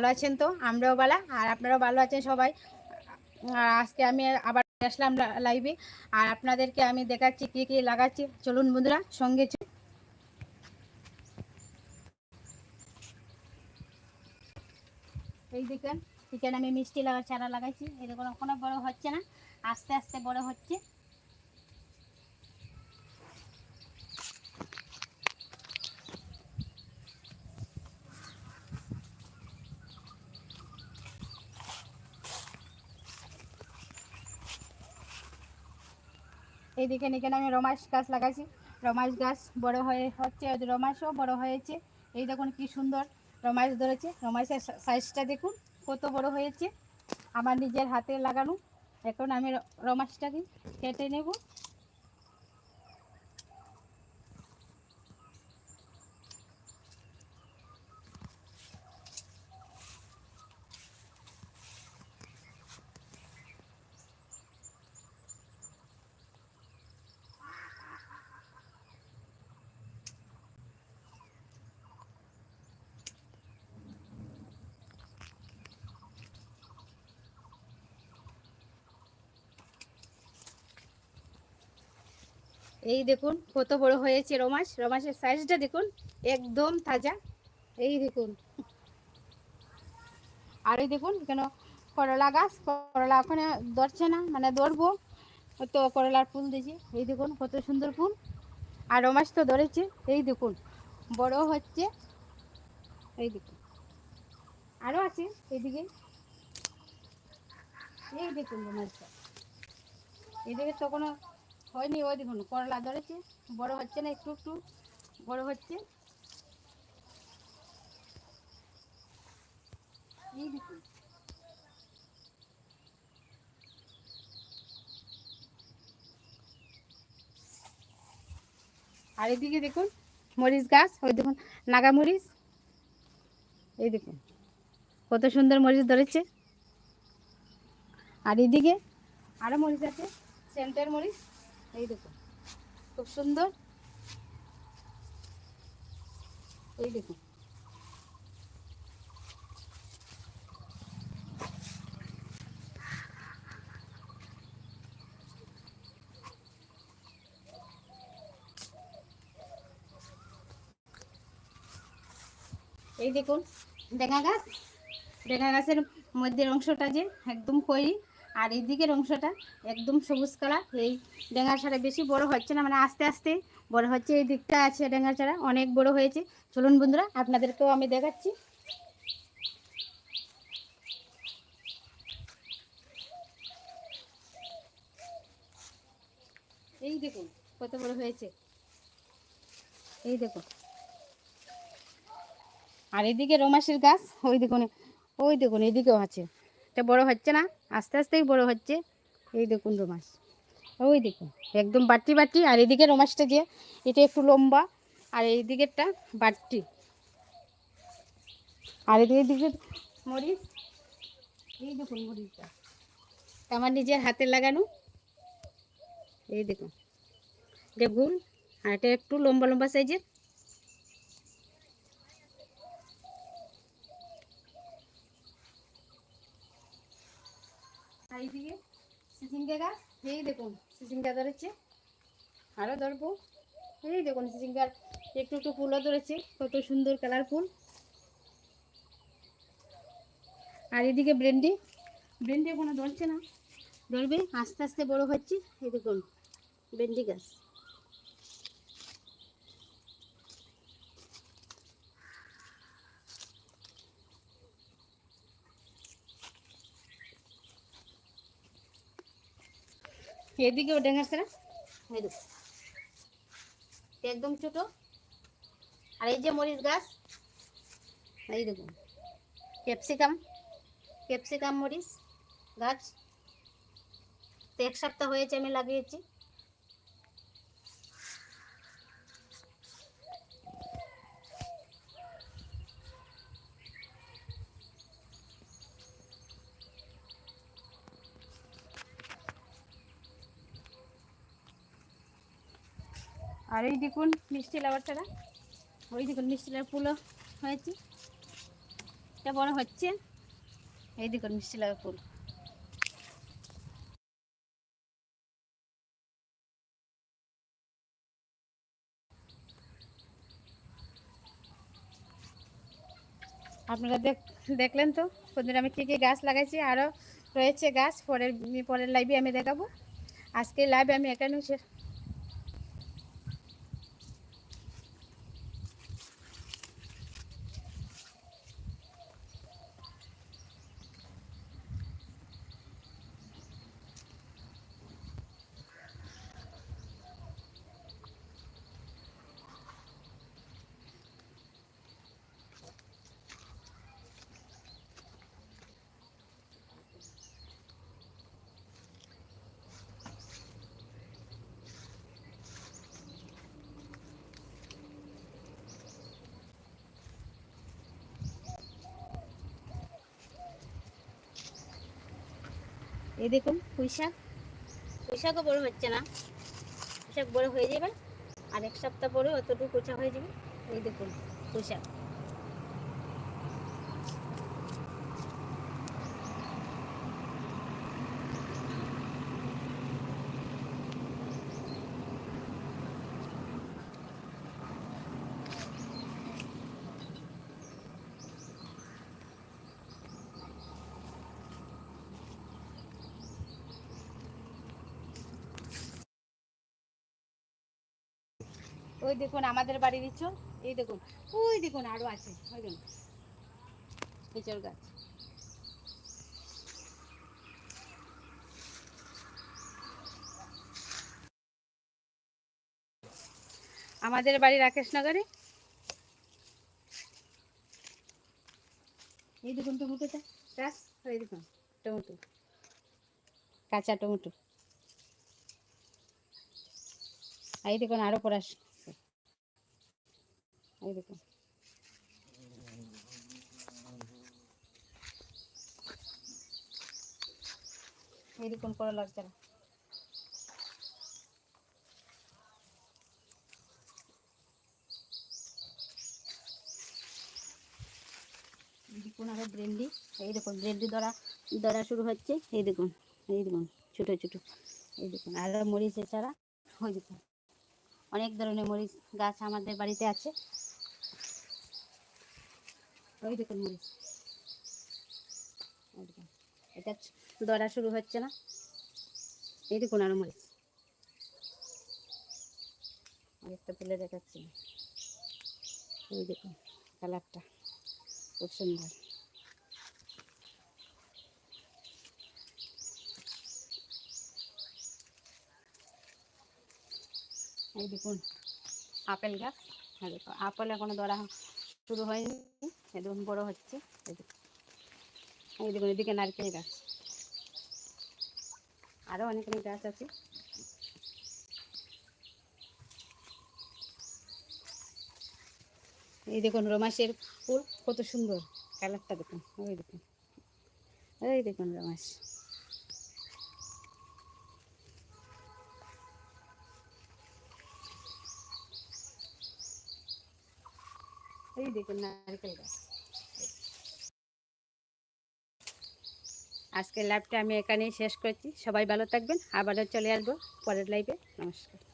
ভালো আছেন তো? আমরাও বালা, আর আপনারাও ভালো আছেন সবাই। আর আজকে আমি আবার আসলাম লাইভে আর আপনাদেরকে আমি দেখাচ্ছি, কি কি লাগাচ্ছি। চলুন বন্ধুরা, সঙ্গে এই দেখেন, এখানে আমি মিষ্টি লাগা চারা লাগাইছি এরকম এখনও বড় হচ্ছে না। আস্তে আস্তে বড় হচ্ছে। এই দেখেন এখানে আমি রমাশ গাছ লাগাইছি। রমাশ গাছ বড় হয়ে হচ্ছে রমাশও বড় হয়েছে। এই দেখুন কি সুন্দর রমাশ ধরেছে। রমাশের সাইজটা দেখুন, কত বড় হয়েছে। আমার নিজের হাতে লাগানো এখন আমি রমাশটাকে কেটে নেব। এই দেখুন কত বড় হয়েছে রমাস রমাসের সাইজটা দেখুন, একদম তাজা। এই দেখুন। আর এই দেখুন কেন করলা গাছ, করলা ওখানে ধরছে না মানে ধরবো। তো করলার ফুল দিয়েছি, এই দেখুন কত সুন্দর ফুল। আর রমাস তো ধরেছে, এই দেখুন, বড় হচ্ছে। এই দেখুন আরও আছে এইদিকে। এই দেখুন রমাসটা এদিকে তো কোনো হয়নি, ওই দেখুন, করলা ধরেছে, বড় হচ্ছে না একটু একটু, বড় হচ্ছে। আর এদিকে দেখুন, মরিচ গাছ, ওই দেখুন, নাগা মরিচ। এই দেখুন, কত সুন্দর মরিচ ধরেছে। আর এদিকে আরও মরিচ আছে, সেন্টার মরিচ। এই দেখুন খুব সুন্দর। এই দেখুন এই দেখুন, ডেঙ্গা গাছ। ডেঙ্গা গাছের মধ্যের অংশটা যে একদম খয়েরি। আর এই দিকের অংশটা একদম সবুজ কালার। এই ডেঙ্গা ছাড়া বেশি বড় হচ্ছে না মানে আস্তে আস্তে বড় হচ্ছে। এই দিকটা আছে ডেঙ্গা ছাড়া, অনেক বড় হয়েছে। চলুন বন্ধুরা, আপনাদেরকেও আমি দেখাচ্ছি। এই দেখুন, কত বড় হয়েছে। এই দেখুন। আর এদিকে রোমাসের গাছ, ওই দেখুন ওই দেখুন এদিকেও আছে। এটা বড় হচ্ছে না, আস্তে আস্তেই বড় হচ্ছে। এই দেখুন রমাস ওই দেখুন, একদম বাটি বাটি, আর এদিকে রমাসটা যে, এটা একটু লম্বা, আর এই দিকেরটা বাটি। আর এদিকে দিকে মরিচ, এই দেখুন মরিচটা আমার নিজের হাতে লাগানো। এই দেখুন, এটা গুল আর এটা একটু লম্বা লম্বা সাইজের এইদিকে সিজিঙ্গা গাছ এই দেখুন সিজিঙ্গা ধরেছে। আরও ধরবো। এই দেখুন সিজিঙ্গার একটু একটু ফুলও ধরেছে, কত সুন্দর কালার ফুল আর এদিকে ব্রেন্ডি ব্রেন্ডি কোনো ধরছে না। ধরবে, আস্তে আস্তে বড় হচ্ছে, এই দেখুন ভেন্ডি গাছ। এদিকেও ডেঙ্গাছে না? এই একদম ছোট। আর এই যে মরিচ গাছ, এই দেখুন ক্যাপসিকাম ক্যাপসিকাম মরিচ গাছ। তো এক সপ্তাহ হয়েছে আমি লাগিয়েছি। আর এই দেখুন, মিষ্টি লাউয়ার ছাড়া ওই দেখুন, মিষ্টি লাউয়ার ফুলও হয়েছে। এটা বড় হচ্ছে। এই দেখুন, মিষ্টি লাগা ফুল আপনারা দেখ, দেখলেন তো? কোনদিন আমি কী কী গাছ লাগাইছি? আরও রয়েছে গাছ। পরের পরের লাইভে আমি দেখাবো। আজকে লাইভে আমি এখানে এই দেখুন, পুঁইশাক। পুঁইশাকও বড় হচ্ছে না। পুঁইশাক বড় হয়ে যাবে। আর এক সপ্তাহ পরে অতটুকু কোচা হয়ে যাবে। এই দেখুন, পুঁইশাক। ওই দেখুন, আমাদের বাড়ির ইঁচড় এই দেখুন, ওই দেখুন, আরও আছে, ওই দেখুন। গাছ। আমাদের বাড়ি রাকেশনগরে। এই দেখুন টমেটোটা গাছ এই দেখুন, টমেটো। কাঁচা টমেটো। এই দেখুন, আরও পড়া এই দেখুন এই দেখুন করলার চারা দেখুন আরও ব্রেন্ডি এই দেখুন ব্রেন্ডি ধরা ধরা শুরু হচ্ছে। এই দেখুন এই দেখুন, ছোট ছোট। এই দেখুন আরও মরিচের চারা ওই দেখুন, অনেক ধরনের মরিচ গাছ আমাদের বাড়িতে আছে। ওই দেখুন এটা শুরু হচ্ছে না? এই দেখুন মরিচ একটা তুলে দেখাচ্ছি। দেখুন, কালারটা খুব সুন্দর। এই দেখুন, আপেল গাছ। হ্যাঁ দেখুন আপেল এখনও ধরা শুরু হয়নি। দেখুন বড় হচ্ছে। এই দেখুন এদিকে নারকেল গাছ। আরও অনেক অনেক গাছ আছে। এই দেখুন রমাসের ফুল, কত সুন্দর। কালারটা দেখুন। ওই দেখুন। এই দেখুন রমাস এই দেখুন নারকেল গাছ। আজকের লাইভটা আমি এখানেই শেষ করছি। সবাই ভালো থাকবেন। আবারও চলে আসব পরের লাইভে নমস্কার।